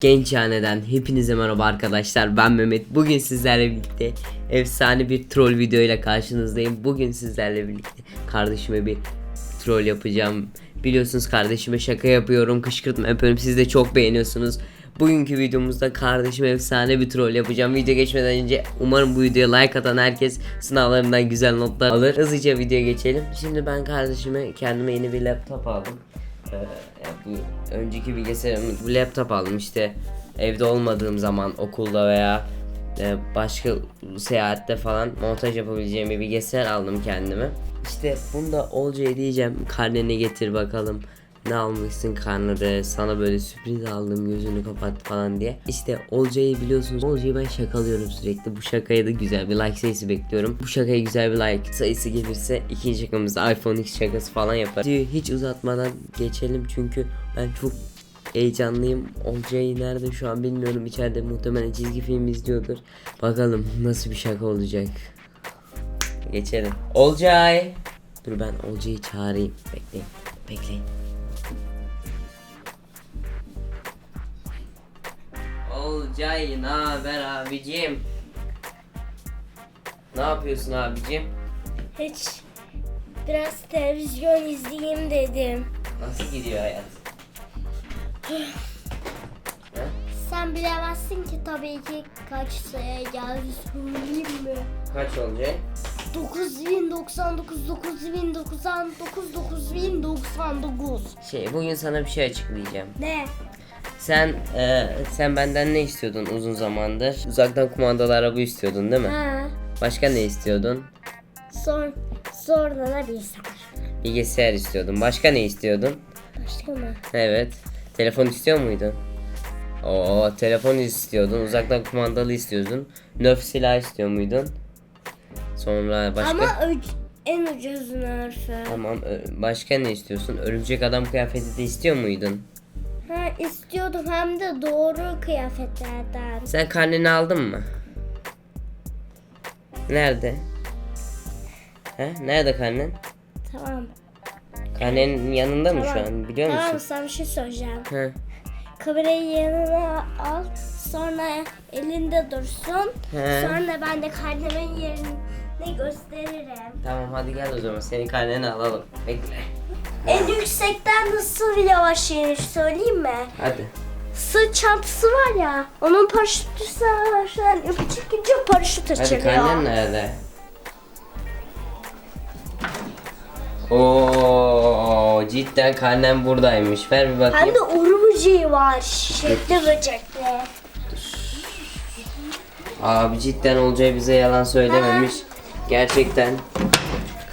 Gençhane'den hepinize merhaba arkadaşlar. Ben Mehmet. Bugün sizlerle birlikte efsane bir troll video ile karşınızdayım. Bugün sizlerle birlikte kardeşime bir troll yapacağım. Biliyorsunuz kardeşime şaka yapıyorum kışkırtma yapıyorum. Siz de çok beğeniyorsunuz. Bugünkü videomuzda kardeşime efsane bir troll yapacağım. Video geçmeden önce umarım bu videoya like atan herkes sınavlarından güzel notlar alır. Hızlıca videoya geçelim. Şimdi ben kardeşime kendime yeni bir laptop aldım ee, ya bu önceki bilgisayarımı bu laptop aldım. İşte evde olmadığım zaman okulda veya e, başka seyahatte falan montaj yapabileceğim bir bilgisayar aldım kendime. İşte bunda Olcay'a diyeceğim. Karneni getir bakalım ne almışsın karnede sana böyle sürpriz aldım gözünü kapat falan diye. İşte Olcay'ı biliyorsunuz Olcay'ı ben şakalıyorum sürekli bu şakaya da güzel bir like sayısı bekliyorum. Bu şakaya güzel bir like sayısı gelirse ikinci şakamızda iPhone X şakası falan yaparız. Videoyu hiç uzatmadan geçelim çünkü ben çok heyecanlıyım. Olcay nerede şu an bilmiyorum. İçeride muhtemelen çizgi film izliyordur. Bakalım nasıl bir şaka olacak. Geçelim. Olcay. Dur ben Olcay'ı çağırayım. Bekleyin. Bekleyin. Olcay ne haber abicim? Ne yapıyorsun abicim? Hiç biraz televizyon izleyeyim dedim. Nasıl gidiyor hayat? Ha? Sen bilemezsin ki tabii ki kaç sayı geldi söyleyeyim mi? Kaç olacak? 9099 9099 9099 Şey bugün sana bir şey açıklayacağım. Ne? Sen e, sen benden ne istiyordun uzun zamandır? Uzaktan kumandalı araba istiyordun değil mi? Ha. Başka ne istiyordun? Son, sonra da bilgisayar. Bilgisayar istiyordun. Başka ne istiyordun? Başka mı? Evet. Telefon istiyor muydun? Oo, telefon istiyordun. Uzaktan kumandalı istiyordun. Nerf silah istiyor muydun? Sonra başka Ama en ucuz nerfü. Tamam. Başka ne istiyorsun? Örümcek adam kıyafeti de istiyor muydun? İstiyordum hem de doğru kıyafetlerden. Sen karneni aldın mı? Nerede? He? Nerede karnen? Tamam. Karnenin yanında mı şu Tamam. an biliyor Tamam musun? sana bir şey söyleyeceğim. He. Kamerayı yanına al. Sonra elinde dursun. He. Sonra ben de karnemin yerini gösteririm. Tamam hadi gel o zaman senin karneni alalım. Bekle. En yüksekten nasıl yavaş yenir söyleyeyim mi? Hadi. Sırt çantası var ya. Onun paraşütü sen çıkınca paraşüt Hadi açılıyor. karnen nerede? Oo cidden karnem buradaymış. Ver bir Hem bakayım. de uğur böceği var. Şekli böcekli. Abi cidden Olcay bize yalan söylememiş. Gerçekten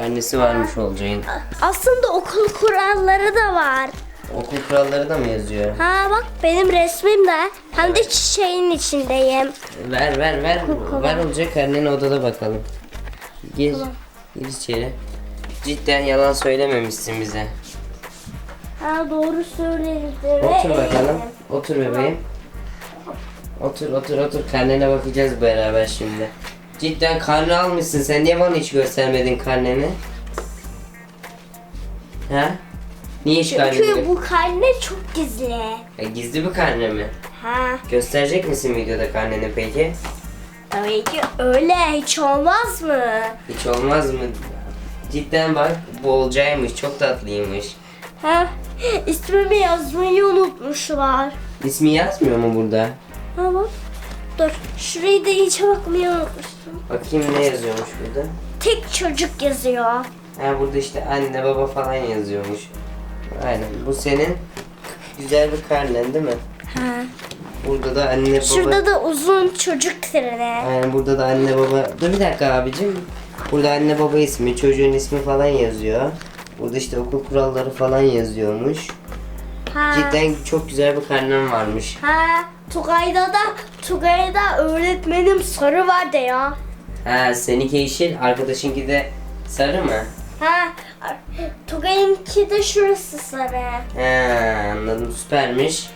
karnesi varmış Olcay'ın. Aslında okul kuralları da var. Okul kuralları da mı yazıyor? Ha bak benim resmim de. Hem de çiçeğin içindeyim. Ver ver ver. Kola. Ver Olcay karneni odada bakalım. Gir. Gir içeri. Cidden yalan söylememişsin bize. Ha doğru söyledin. Otur bakalım. Otur bebeğim. Otur otur otur. Karnene bakacağız beraber şimdi. Cidden karne almışsın. Sen niye bana hiç göstermedin karneni? Ha? Niye hiç karneni Çünkü bu karne çok gizli. Ya gizli bir karne mi? Ha Gösterecek misin videoda karneni peki? tabii ki öyle hiç olmaz mı? Hiç olmaz mı? Cidden bak bu olacakmış. Çok tatlıymış. Ha ismimi yazmayı unutmuşlar. İsmi yazmıyor mu burada? Ha bak. Dur şurayı da iyice bakmayı unutmuştum. Bakayım ne yazıyormuş burada. Tek çocuk yazıyor. Ha burada işte anne baba falan yazıyormuş. Aynen. Bu senin güzel bir karnen değil mi? Ha. Burada da anne baba. Şurada da uzun çocuk treni. Aynen burada da anne baba. Dur bir dakika abicim. Burada anne baba ismi, çocuğun ismi falan yazıyor. Burada işte okul kuralları falan yazıyormuş. Ha. Cidden çok güzel bir karnem varmış. Ha. Tugay'da da Tugay'da öğretmenim sarı vardı ya. Ha seninki yeşil, arkadaşınki de sarı mı? Ha. Tugay'ınki de şurası sarı. Ha anladım süpermiş.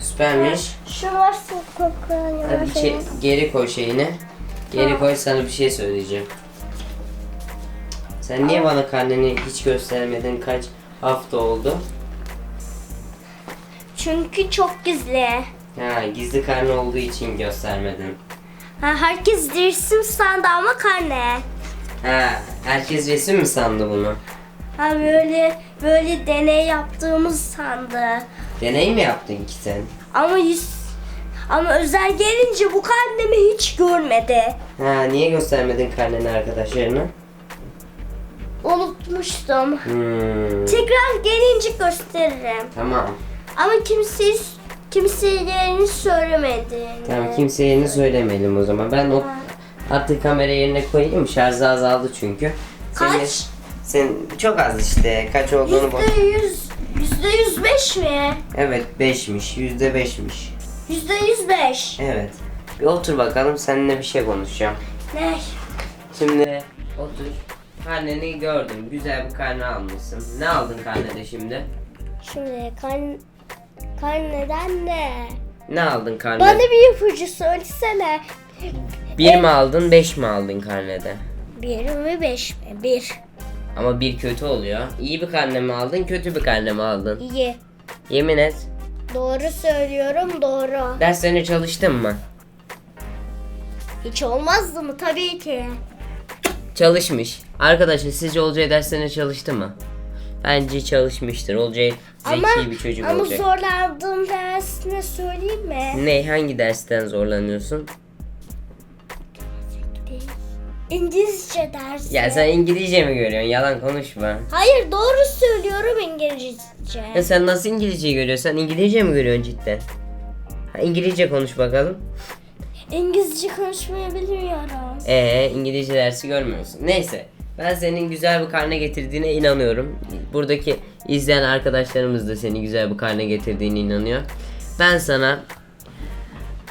Süpermiş. Şu varsa kokuyor. Hadi içe- geri koy şeyini. Geri koy sana bir şey söyleyeceğim. Sen niye bana karneni hiç göstermedin? Kaç hafta oldu? Çünkü çok gizli. Ha, gizli karne olduğu için göstermedin. Ha, herkes resim sandı ama karne. Ha, herkes resim mi sandı bunu? Ha böyle böyle deney yaptığımız sandı. Deney mi yaptın ki sen? Ama yüz ama özel gelince bu karnemi hiç görmedi. Ha, niye göstermedin karneni arkadaşlarına? Unutmuştum. Hmm, Tekrar gelince gösteririm. tamam. Ama kimseye kimseye söylemedi. Tamam kimseye yerini söylemeyelim o zaman. Ben o artık kamera yerine koyayım. Şarjı azaldı çünkü. Senin- Kaç? Sen çok az işte. Kaç olduğunu bak. Yüzde yüz, yüzde yüz beş mi? Evet 5'miş. Yüzde beşmiş. Yüzde yüz beş. Evet. Bir otur bakalım seninle bir şey konuşacağım. Ne? Şimdi otur. Karneni gördüm. Güzel bir karne almışsın. Ne aldın karnede şimdi? Şimdi kan karneden ne? Ne aldın karnede? Bana bir ipucu söylesene. Bir mi aldın, beş mi aldın karnede? Bir mi beş mi? Bir. Ama bir kötü oluyor. İyi bir karne mi aldın, kötü bir karne mi aldın? İyi. Yemin et. Doğru söylüyorum doğru. Derslerine çalıştın mı? Hiç olmazdı mı? Tabii ki. Çalışmış. Arkadaşlar sizce Olcay derslerine çalıştı mı? Bence çalışmıştır. Olcay zeki Ama, bir çocuk ama olacak. zorlandığım dersine söyleyeyim mi? Ne? Hangi dersten zorlanıyorsun? İngilizce dersi. Ya sen İngilizce mi görüyorsun? Yalan konuşma. Hayır doğru söylüyorum İngilizce. Ya sen nasıl İngilizce görüyorsun? Sen İngilizce mi görüyorsun cidden? Ha, İngilizce konuş bakalım. İngilizce konuşmayı bilmiyorum. Ee, İngilizce dersi görmüyorsun. Neyse. Ben senin güzel bir karne getirdiğine inanıyorum. Buradaki izleyen arkadaşlarımız da senin güzel bir karne getirdiğine inanıyor. Ben sana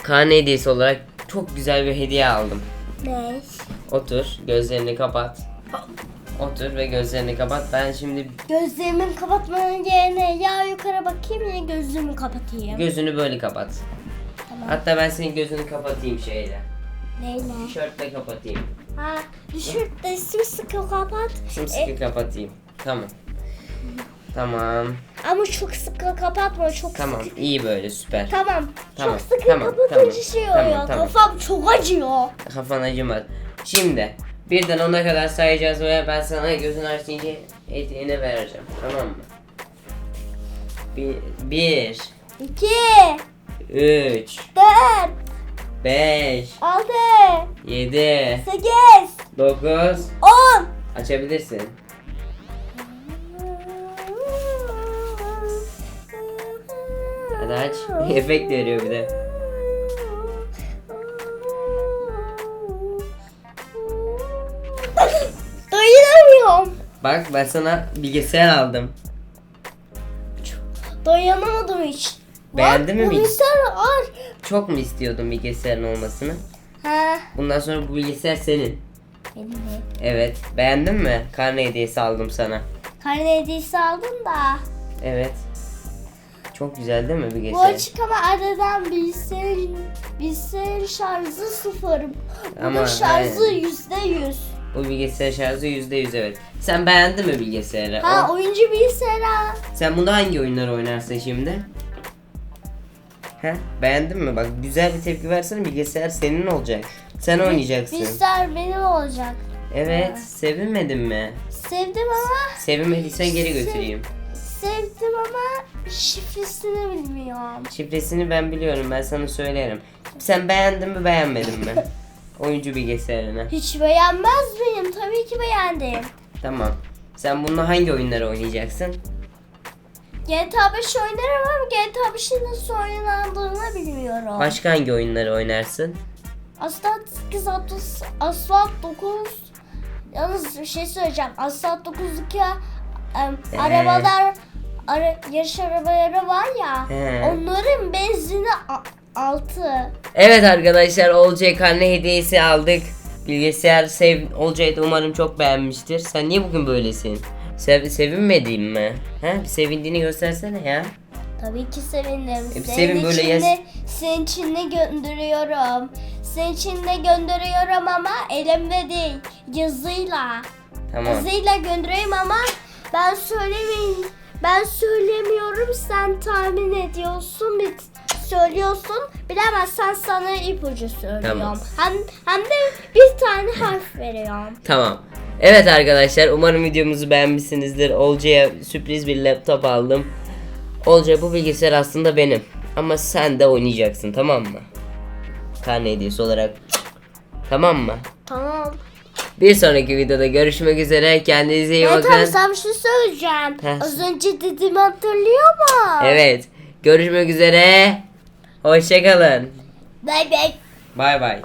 karne hediyesi olarak çok güzel bir hediye aldım. Ne? Otur, gözlerini kapat. Otur ve gözlerini kapat. Ben şimdi Gözlerimi kapatmanın yerine ya yukarı bakayım ya gözümü kapatayım. gözünü böyle kapat. Tamam. Hatta ben senin gözünü kapatayım şeyle. Neyle? Tişörtle kapatayım. Ha, düşür de sımsıkı kapat. Sımsıkı e... kapatayım. Tamam. Tamam. Ama çok sıkı kapatma çok tamam, sıkı. Tamam iyi böyle süper. Tamam. tamam çok sıkı tamam, kapatınca tamam, şey oluyor. Tamam, tamam. Kafam çok acıyor. Kafan acımaz. Şimdi birden ona kadar sayacağız ve ben sana gözün açtığınca eteğine vereceğim. Tamam mı? Bir, bir iki, üç, dört, 5 6 7 8 9 10 Açabilirsin. Hadi aç. Efekt veriyor bir de. Dayanamıyorum. Bak ben sana bilgisayar aldım. Dayanamadım hiç. Beğendin mi mi? Bilgisayar ağır. Çok mu istiyordun bilgisayarın olmasını? Ha. Bundan sonra bu bilgisayar senin. Benim de. Evet. Beğendin mi? Karne hediyesi aldım sana. Karne hediyesi aldım da. Evet. Çok güzel değil mi Bu bilgisayar? açık ama aradan bilgisayarın, bilgisayarın şarjı sıfır. Bunun Ama, şarjı he. yüzde yüz. Bu bilgisayar şarjı %100 evet. Sen beğendin mi bilgisayarı? Ha O- oyuncu bilgisayara. Sen bunda hangi oyunları oynarsın şimdi? He? Beğendin mi? Bak güzel bir tepki versene bilgisayar senin olacak. Sen oynayacaksın. Bilgisayar benim olacak. Evet, sevinmedin mi? Sevdim ama Sevinmediysen geri götüreyim. sevdim ama şifresini bilmiyorum. Şifresini ben biliyorum, ben sana söylerim. Sen beğendin mi, beğenmedin mi? Oyuncu bilgisayarını. Hiç beğenmez miyim? Tabii ki beğendim. Tamam. Sen bununla hangi oyunları oynayacaksın? GTA 5 oynarım ama GTA 5'in nasıl oynandığını bilmiyorum. Başka hangi oyunları oynarsın? Asfalt 8 Atos, Asfalt 9 Yalnız bir şey söyleyeceğim. Asfalt 9'daki em, Ee? arabalar ara, yarış arabaları var ya He. onların benzini 6. Evet arkadaşlar Olcay karne hediyesi aldık. Bilgisayar sev Olcay da umarım çok beğenmiştir. Sen niye bugün böylesin? Sev sevinmedin mi? He? Bir sevindiğini göstersene ya. Tabii ki sevindim. senin sevin böyle için yaz- de, senin için de gönderiyorum. Senin için de gönderiyorum ama elimde değil. Yazıyla. Tamam. Yazıyla göndereyim ama ben söylemeyeyim. Ben söylemiyorum sen tahmin ediyorsun. Bir söylüyorsun. Bilemezsen sana ipucu söylüyorum. Tamam. Hem, hem de bir tane harf veriyorum. Tamam. Evet arkadaşlar umarım videomuzu beğenmişsinizdir. Olcay'a sürpriz bir laptop aldım. Olcay bu bilgisayar aslında benim. Ama sen de oynayacaksın tamam mı? Karne hediyesi olarak. Tamam mı? Tamam. Bir sonraki videoda görüşmek üzere. Kendinize iyi Evet bakın. abi sen bir şey söyleyeceğim. Heh. Az önce dediğimi hatırlıyor musun? Evet. Görüşmek üzere. Hoşçakalın. Bay bay. Bay bay.